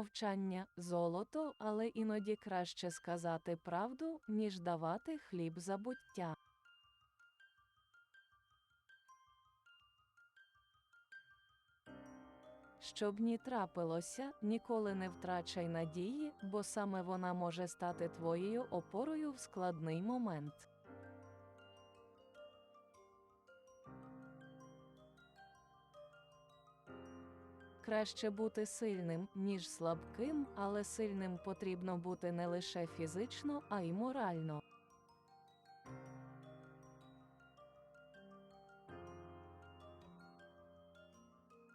мовчання золото, але іноді краще сказати правду, ніж давати хліб забуття. Щоб ні трапилося, ніколи не втрачай надії, бо саме вона може стати твоєю опорою в складний момент. Краще бути сильним, ніж слабким, але сильним потрібно бути не лише фізично, а й морально.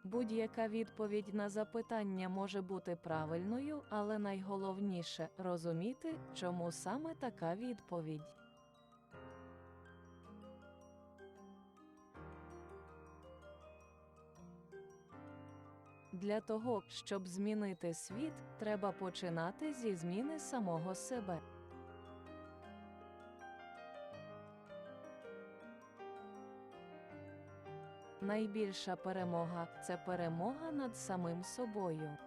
Будь-яка відповідь на запитання може бути правильною, але найголовніше розуміти, чому саме така відповідь. Для того, щоб змінити світ, треба починати зі зміни самого себе. Найбільша перемога це перемога над самим собою.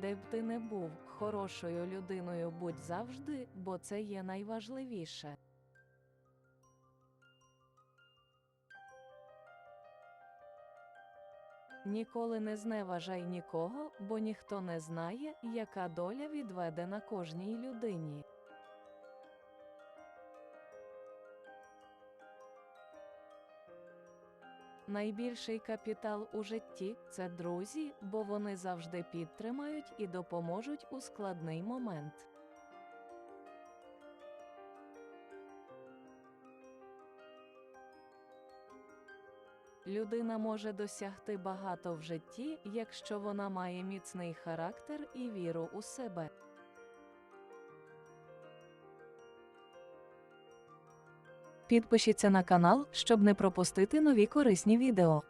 Де б ти не був, хорошою людиною будь завжди, бо це є найважливіше. Ніколи не зневажай нікого, бо ніхто не знає, яка доля відведена кожній людині. Найбільший капітал у житті це друзі, бо вони завжди підтримають і допоможуть у складний момент. Людина може досягти багато в житті, якщо вона має міцний характер і віру у себе. Підпишіться на канал, щоб не пропустити нові корисні відео.